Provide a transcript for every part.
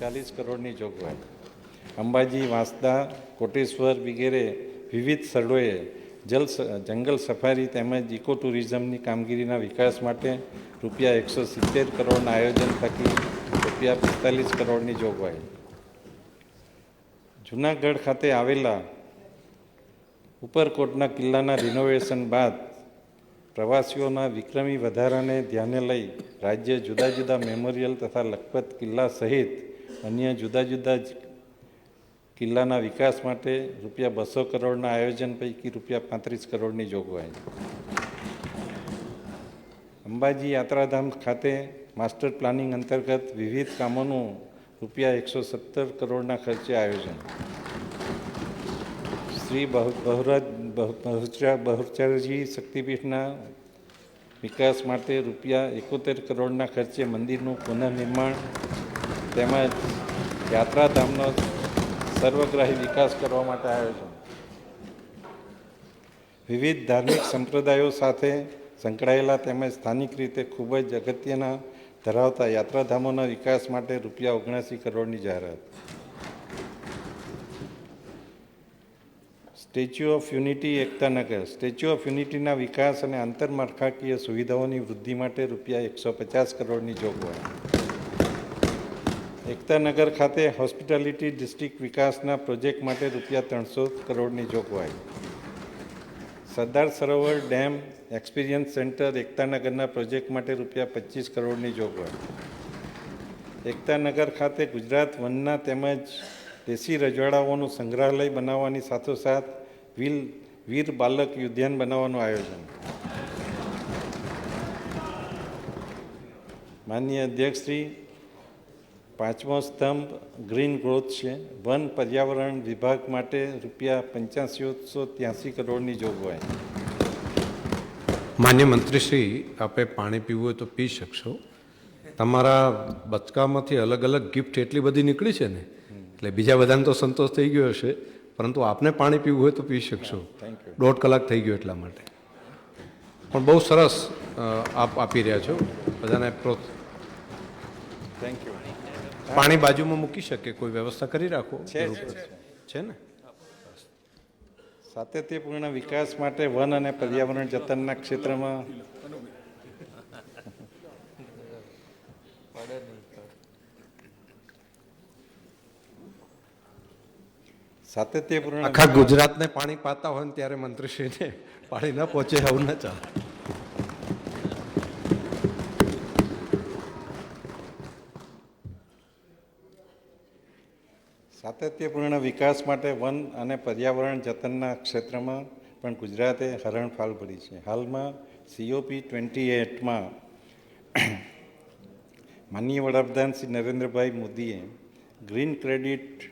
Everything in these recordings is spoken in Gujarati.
ચાલીસ કરોડની જોગવાઈ. અંબાજી, વાંસદા, કોટેશ્વર વગેરે વિવિધ સ્થળોએ જલ જંગલ સફારી તેમજ ઇકો ટુરિઝમની કામગીરીના વિકાસ માટે રૂપિયા એકસો સિત્તેર કરોડના આયોજન થકી રૂપિયા પિસ્તાલીસ કરોડની જોગવાઈ. જૂનાગઢ ખાતે આવેલા ઉપરકોટના કિલ્લાના રિનોવેશન બાદ પ્રવાસીઓના વિક્રમી વધારાને ધ્યાને લઈ રાજ્ય જુદા જુદા મેમોરિયલ તથા લખપત કિલ્લા સહિત અન્ય જુદા જુદા કિલ્લાના વિકાસ માટે રૂપિયા બસો કરોડના આયોજન પૈકી રૂપિયા પાંત્રીસ કરોડની જોગવાઈ. અંબાજી યાત્રાધામ ખાતે માસ્ટર પ્લાનિંગ અંતર્ગત વિવિધ કામોનું રૂપિયા એકસો સત્તર કરોડના ખર્ચે આયોજન. શ્રી બહુ- બહુરાજ, બહુ- બહુચરા બહુચરાજી શક્તિપીઠના વિકાસ માટે રૂપિયા એકોતેર કરોડના ખર્ચે મંદિરનું પુનઃનિર્માણ તેમજ યાત્રાધામનો સર્વગ્રાહી વિકાસ કરવા માટે આયોજન વિવિધ ધાર્મિક સંપ્રદાયો સાથે સંકળાયેલા તેમજ સ્થાનિક રીતે ખૂબ જ અગત્યના ધરાવતા યાત્રાધામોના વિકાસ માટે રૂપિયા ઓગણસી કરોડની જાહેરાત. Statue of unity Ektanagar statue of યુનિટીના વિકાસ અને આંતરમાળખાકીય સુવિધાઓની વૃદ્ધિ માટે રૂપિયા એકસો પચાસ કરોડની જોગવાઈ. એકતાનગર ખાતે હોસ્પિટાલિટી ડિસ્ટ્રિક્ટ વિકાસના પ્રોજેક્ટ માટે રૂપિયા ત્રણસો કરોડની જોગવાઈ. Sardar Sarovar dam experience centre એકતાનગરના project માટે રૂપિયા પચીસ કરોડની જોગવાઈ. એકતાનગર ખાતે ગુજરાત વનના તેમજ દેશી રજવાડાઓનું સંગ્રહાલય બનાવવાની સાથોસાથ વીર વીર બાલક ઉદ્યાન બનાવવાનું આયોજન. માનનીય અધ્યક્ષશ્રી પાંચમો સ્તંભ ગ્રીન ગ્રોથ છે. વન પર્યાવરણ વિભાગ માટે રૂપિયા પંચ્યાસીસો ત્યાંસી કરોડની જોગવાઈ. માન્ય મંત્રીશ્રી આપે પાણી પીવું હોય તો પી શકશો. તમારા બચકામાંથી અલગ અલગ ગિફ્ટ એટલી બધી નીકળી છે ને? એટલે બીજા બધાને તો સંતોષ થઈ ગયો હશે પરંતુ આપને પાણી પીવું હોય તો પી શકશો. થેન્ક યુ દોઢ કલાક થઈ ગયો એટલા માટે. પણ બહુ સરસ આપ આપી રહ્યા છો. બધાને પ્રોત્ થેન્ક યુ પાણી બાજુમાં મૂકી શકે કોઈ વ્યવસ્થા કરી રાખો છે. છે ને? સાતત્યપૂર્ણ વિકાસ માટે વન અને પર્યાવરણ જતનના ક્ષેત્રમાં સાતત્યપૂર્ણ આખા ગુજરાતને પાણી પાતા હોય ને ત્યારે મંત્રીશ્રીને પાણી ન પહોંચે આવું ન ચાલે. સાતત્યપૂર્ણ વિકાસ માટે વન અને પર્યાવરણ જતનના ક્ષેત્રમાં પણ ગુજરાતે હરણફાલ ભરી છે. હાલમાં સીઓપી ટ્વેન્ટી એટમાં માનનીય વડાપ્રધાન શ્રી નરેન્દ્રભાઈ મોદીએ ગ્રીન ક્રેડિટ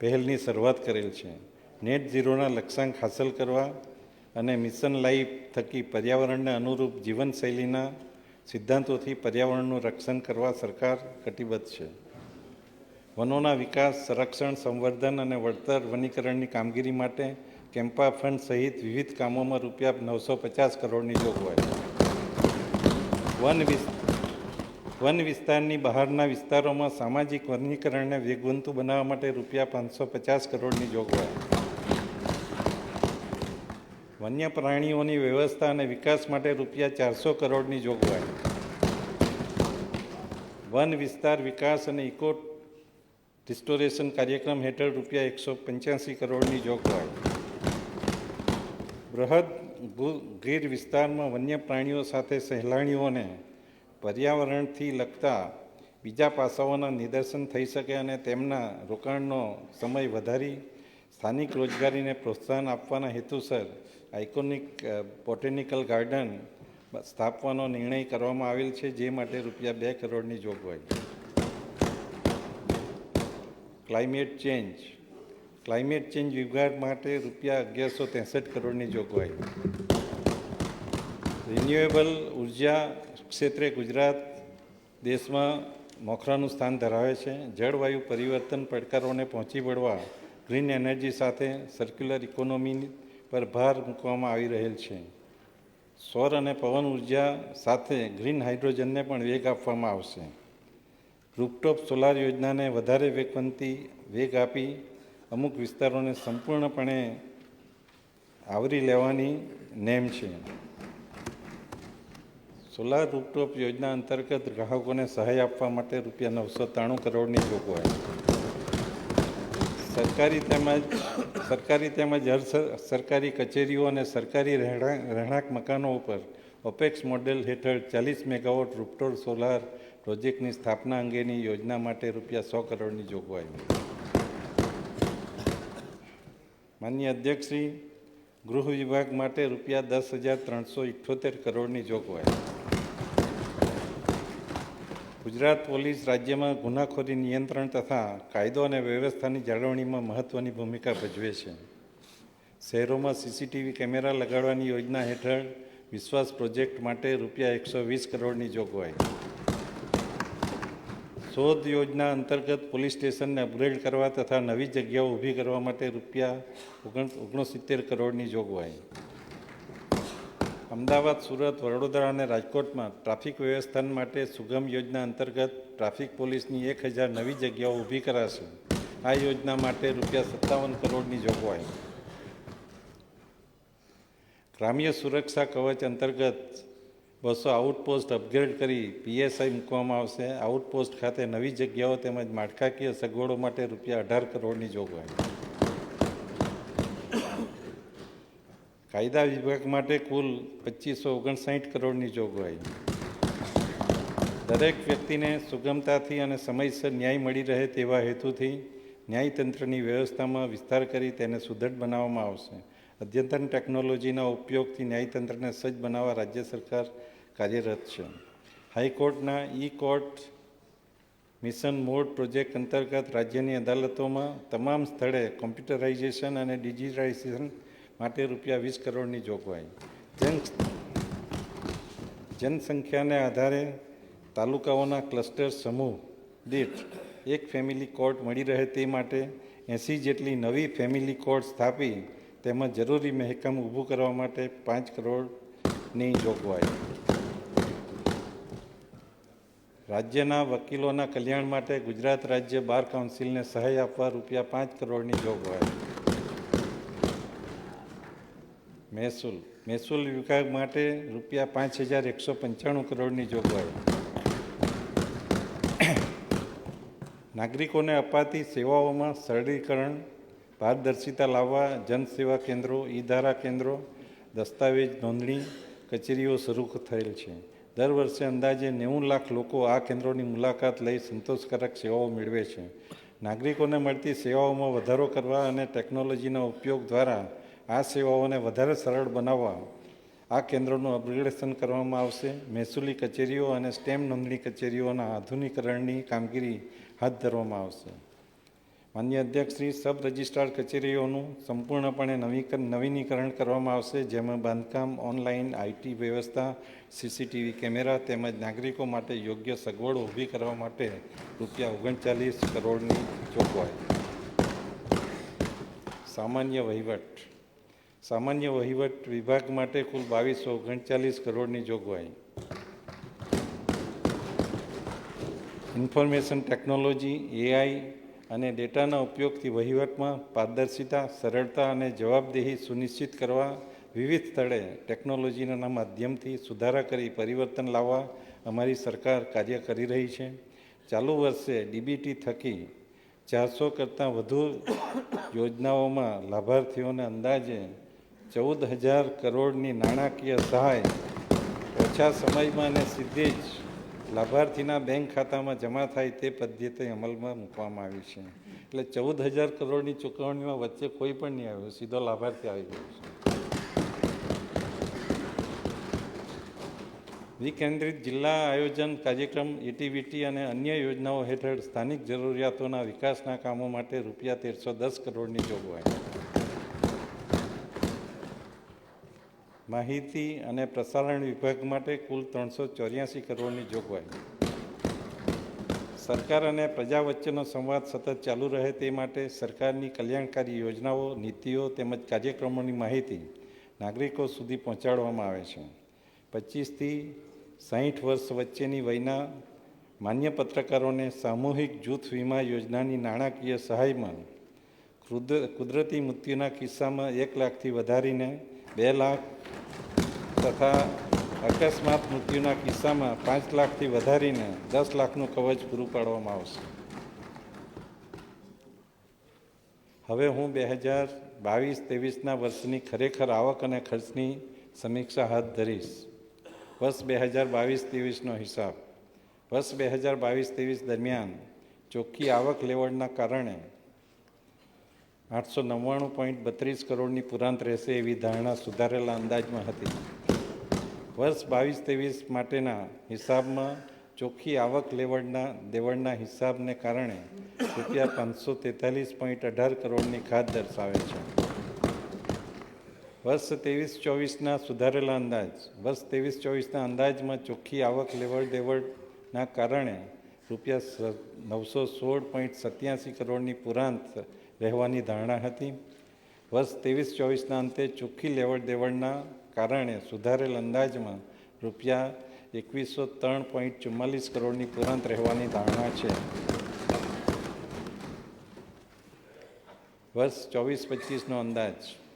પહેલની શરૂઆત કરેલ છે. નેટ ઝીરોના લક્ષ્યાંક હાંસલ કરવા અને મિશન લાઈફ થકી પર્યાવરણને અનુરૂપ જીવનશૈલીના સિદ્ધાંતોથી પર્યાવરણનું રક્ષણ કરવા સરકાર કટિબદ્ધ છે. વનોના વિકાસ, સંરક્ષણ, સંવર્ધન અને વળતર વનીકરણની કામગીરી માટે કેમ્પા ફંડ સહિત વિવિધ કામોમાં રૂપિયા નવસો પચાસ કરોડની જોગવાઈ વન વન વિસ્તારની બહારના વિસ્તારોમાં સામાજિક વનીકરણને વેગવંતુ બનાવવા માટે રૂપિયા પાંચસો પચાસ કરોડની જોગવાઈ વન્ય પ્રાણીઓની વ્યવસ્થા અને વિકાસ માટે રૂપિયા ચારસો કરોડની જોગવાઈ વન વિસ્તાર વિકાસ અને ઇકો રિસ્ટોરેશન કાર્યક્રમ હેઠળ રૂપિયા એકસો પંચ્યાસી કરોડની જોગવાઈ. બૃહદ ગીર વિસ્તારમાં વન્ય પ્રાણીઓ સાથે સહેલાણીઓને પર્યાવરણથી લગતા બીજા પાસાઓના નિદર્શન થઈ શકે અને તેમના રોકાણનો સમય વધારી સ્થાનિક રોજગારીને પ્રોત્સાહન આપવાના હેતુસર આઇકોનિક બોટેનિકલ ગાર્ડન સ્થાપવાનો નિર્ણય કરવામાં આવેલ છે, જે માટે રૂપિયા બે કરોડની જોગવાઈ. ક્લાઇમેટ ચેન્જ ક્લાઇમેટ ચેન્જ વિભાગ માટે રૂપિયા અગિયારસો ત્રેસઠ કરોડની જોગવાઈ. રિન્યુએબલ ઊર્જા ક્ષેત્રે ગુજરાત દેશમાં મોખરાનું સ્થાન ધરાવે છે. જળવાયુ પરિવર્તન પડકારોને પહોંચી વળવા ગ્રીન એનર્જી સાથે સર્ક્યુલર ઇકોનોમી પર ભાર મૂકવામાં આવી રહેલ છે. સૌર અને પવન ઊર્જા સાથે ગ્રીન હાઇડ્રોજનને પણ વેગ આપવામાં આવશે. રૂપટોપ સોલાર યોજનાને વધારે વેગવંતી વેગ આપી અમુક વિસ્તારોને સંપૂર્ણપણે આવરી લેવાની નેમ છે. સોલાર રૂપટોપ યોજના અંતર્ગત ગ્રાહકોને સહાય આપવા માટે રૂપિયા નવસો ત્રાણું કરોડની જોગવાઈ સરકારી તેમજ સરકારી તેમજ અર્ધ સરકારી કચેરીઓ અને સરકારી રહેણાંક મકાનો ઉપર ઓપેક્સ મોડેલ હેઠળ ચાલીસ મેગાવોટ રૂપટોપ સોલાર પ્રોજેક્ટની સ્થાપના અંગેની યોજના માટે રૂપિયા સો કરોડની જોગવાઈ માન્ય અધ્યક્ષશ્રી, ગૃહ વિભાગ માટે રૂપિયા દસ હજાર ત્રણસો ઇઠ્ઠોતેર કરોડની જોગવાઈ. ગુજરાત પોલીસ રાજ્યમાં ગુનાખોરી નિયંત્રણ તથા કાયદો અને વ્યવસ્થાની જાળવણીમાં મહત્ત્વની ભૂમિકા ભજવે છે. શહેરોમાં સીસીટીવી કેમેરા લગાડવાની યોજના હેઠળ વિશ્વાસ પ્રોજેક્ટ માટે રૂપિયા એકસો વીસ કરોડની જોગવાઈ. શોધ યોજના અંતર્ગત પોલીસ સ્ટેશનને અપગ્રેડ કરવા તથા નવી જગ્યાઓ ઊભી કરવા માટે રૂપિયા ઓગણ ઓગણસિત્તેર કરોડની જોગવાઈ. અમદાવાદ, સુરત, વડોદરા અને રાજકોટમાં ટ્રાફિક વ્યવસ્થાન માટે સુગમ યોજના અંતર્ગત ટ્રાફિક પોલીસની એક હજાર નવી જગ્યાઓ ઊભી કરાશે. આ યોજના માટે રૂપિયા સત્તાવન કરોડની જોગવાઈ. ગ્રામ્ય સુરક્ષા કવચ અંતર્ગત બસો આઉટપોસ્ટ અપગ્રેડ કરી પીએસઆઈ મૂકવામાં આવશે. આઉટપોસ્ટ ખાતે નવી જગ્યાઓ તેમજ માળખાકીય સગવડો માટે રૂપિયા અઢાર કરોડની જોગવાઈ. કાયદા વિભાગ માટે કુલ પચીસો ઓગણસાઠ કરોડની જોગવાઈ. દરેક વ્યક્તિને સુગમતાથી અને સમયસર ન્યાય મળી રહે તેવા હેતુથી ન્યાયતંત્રની વ્યવસ્થામાં વિસ્તાર કરી તેને સુદૃઢ બનાવવામાં આવશે. અદ્યતન ટેકનોલોજીના ઉપયોગથી ન્યાયતંત્રને સજ્જ બનાવવા રાજ્ય સરકાર કાર્યરત છે. હાઈકોર્ટના e court mission mode project અંતર્ગત રાજ્યની અદાલતોમાં તમામ સ્થળે કોમ્પ્યુટરાઇઝેશન અને ડિજિટાઇઝેશન માટે રૂપિયા વીસ કરોડની જોગવાઈ. જન જનસંખ્યાને આધારે તાલુકાઓના ક્લસ્ટર સમૂહ દીઠ એક ફેમિલી કોર્ટ મળી રહે તે માટે એંસી જેટલી નવી ફેમિલી કોર્ટ સ્થાપી તેમજ જરૂરી મહેકમ ઊભું કરવા માટે પાંચ કરોડની જોગવાઈ. રાજ્યના વકીલોના કલ્યાણ માટે ગુજરાત રાજ્ય બાર કાઉન્સિલને સહાય આપવા રૂપિયા પાંચ કરોડની જોગવાઈ. મહેસૂલ મહેસૂલ વિભાગ માટે રૂપિયા પાંચ હજાર એકસો પંચાણું કરોડની જોગવાઈ. નાગરિકોને અપાતી સેવાઓમાં સરળીકરણ, પારદર્શિતા લાવવા, જનસેવા કેન્દ્રો ઈ ધારા કેન્દ્રો, દસ્તાવેજ નોંધણી, કચેરીઓ શરૂ થયેલ છે. દર વર્ષે અંદાજે નેવું લાખ લોકો આ કેન્દ્રોની મુલાકાત લઈ સંતોષકારક સેવાઓ મેળવે છે. નાગરિકોને મળતી સેવાઓમાં વધારો કરવા અને ટેકનોલોજીના ઉપયોગ દ્વારા આ સેવાઓને વધારે સરળ બનાવવા આ કેન્દ્રોનું અપગ્રેડેશન કરવામાં આવશે. મહેસૂલી કચેરીઓ અને સ્ટેમ નોંધણી કચેરીઓના આધુનિકરણની કામગીરી હાથ ધરવામાં આવશે. માન્ય અધ્યક્ષ શ્રી સબ રજિસ્ટ્રાર કચેરીઓનું સંપૂર્ણપણે નવીકરણ નવીનીકરણ કરવામાં આવશે, જેમાં બાંધકામ, ઓનલાઈન આઈટી વ્યવસ્થા સીસીટીવી કેમેરા તેમજ નાગરિકો માટે યોગ્ય સગવડો ઊભી કરવા માટે રૂપિયા ઓગણચાલીસ કરોડની જોગવાઈ. સામાન્ય વહીવટ. સામાન્ય વહીવટ વિભાગ માટે કુલ બાવીસો ઓગણચાલીસ કરોડની જોગવાઈ. ઇન્ફોર્મેશન ટેકનોલોજી, એઆઈ અને ડેટાના ઉપયોગથી વહીવટમાં પારદર્શિતા, સરળતા અને જવાબદેહી સુનિશ્ચિત કરવા વિવિધ સ્થળે ટેકનોલોજીના માધ્યમથી સુધારા કરી પરિવર્તન લાવવા અમારી સરકાર કાર્ય કરી રહી છે. ચાલુ વર્ષે ડીબીટી થકી ચારસો કરતાં વધુ યોજનાઓમાં લાભાર્થીઓને અંદાજે ચૌદ હજાર કરોડની નાણાકીય સહાય ઓછા સમયમાં અને સીધી જ લાભાર્થીના બેંક ખાતામાં જમા થાય તે પદ્ધતિ અમલમાં મૂકવામાં આવી છે. એટલે ચૌદ હજાર કરોડની ચૂકવણીમાં વચ્ચે કોઈ પણ નહીં આવ્યું, સીધો લાભાર્થી આવી ગયો છે. વિકેન્દ્રિત જિલ્લા આયોજન કાર્યક્રમ એટીવીટી અને અન્ય યોજનાઓ હેઠળ સ્થાનિક જરૂરિયાતોના વિકાસના કામો માટે રૂપિયા તેરસો દસ કરોડની જોગવાઈ. માહિતી અને પ્રસારણ વિભાગ માટે કુલ ત્રણસો ચોર્યાસી કરોડની જોગવાઈ. સરકાર અને પ્રજા વચ્ચેનો સંવાદ સતત ચાલુ રહે તે માટે સરકારની કલ્યાણકારી યોજનાઓ, નીતિઓ તેમજ કાર્યક્રમોની માહિતી નાગરિકો સુધી પહોંચાડવામાં આવે છે. પચીસથી સાહીઠ વર્ષ વચ્ચેની વયના માન્ય પત્રકારોને સામૂહિક જૂથ વીમા યોજનાની નાણાકીય સહાયમાં કુદર- કુદરતી મૃત્યુના કિસ્સામાં એક લાખથી વધારીને બે લાખ તથા અકસ્માત મૃત્યુના કિસ્સામાં પાંચ લાખથી વધારીને દસ લાખનું કવચ પૂરું પાડવામાં આવશે. હવે હું બે હજાર બાવીસ, ત્રેવીસના વર્ષની ખરેખર આવક અને ખર્ચની સમીક્ષા હાથ ધરીશ. વર્ષ બે હજાર બાવીસ, ત્રેવીસનો હિસાબ. વર્ષ બે હજાર બાવીસ, ત્રેવીસ દરમિયાન ચોખ્ખી આવક લેવડના કારણે આઠસો નવ્વાણું પોઈન્ટ બત્રીસ કરોડની પુરાંત રહેશે એવી ધારણા સુધારેલા અંદાજમાં હતી. વર્ષ બાવીસ ત્રેવીસ માટેના હિસાબમાં ચોખ્ખી આવક લેવડના, દેવડના હિસાબને કારણે રૂપિયા પાંચસો તેતાલીસ પોઈન્ટ અઢાર કરોડની ખાત દર્શાવે છે. વર્ષ ત્રેવીસ ચોવીસના સુધારેલા અંદાજ, વર્ષ ત્રેવીસ ચોવીસના અંદાજમાં ચોખ્ખી આવક લેવડ દેવડના કારણે રૂપિયા નવસો સોળ પોઈન્ટ સત્યાસી કરોડની પુરાંત રહેવાની ધારણા હતી. વર્ષ ત્રેવીસ ચોવીસના અંતે ચોખ્ખી લેવડ દેવડના કારણે સુધારેલ અંદાજમાં રૂપિયા એકવીસો ત્રણ પોઈન્ટ ચુમ્માલીસ કરોડની પુરાંત રહેવાની ધારણા છે. વર્ષ ચોવીસ પચીસનો અંદાજ.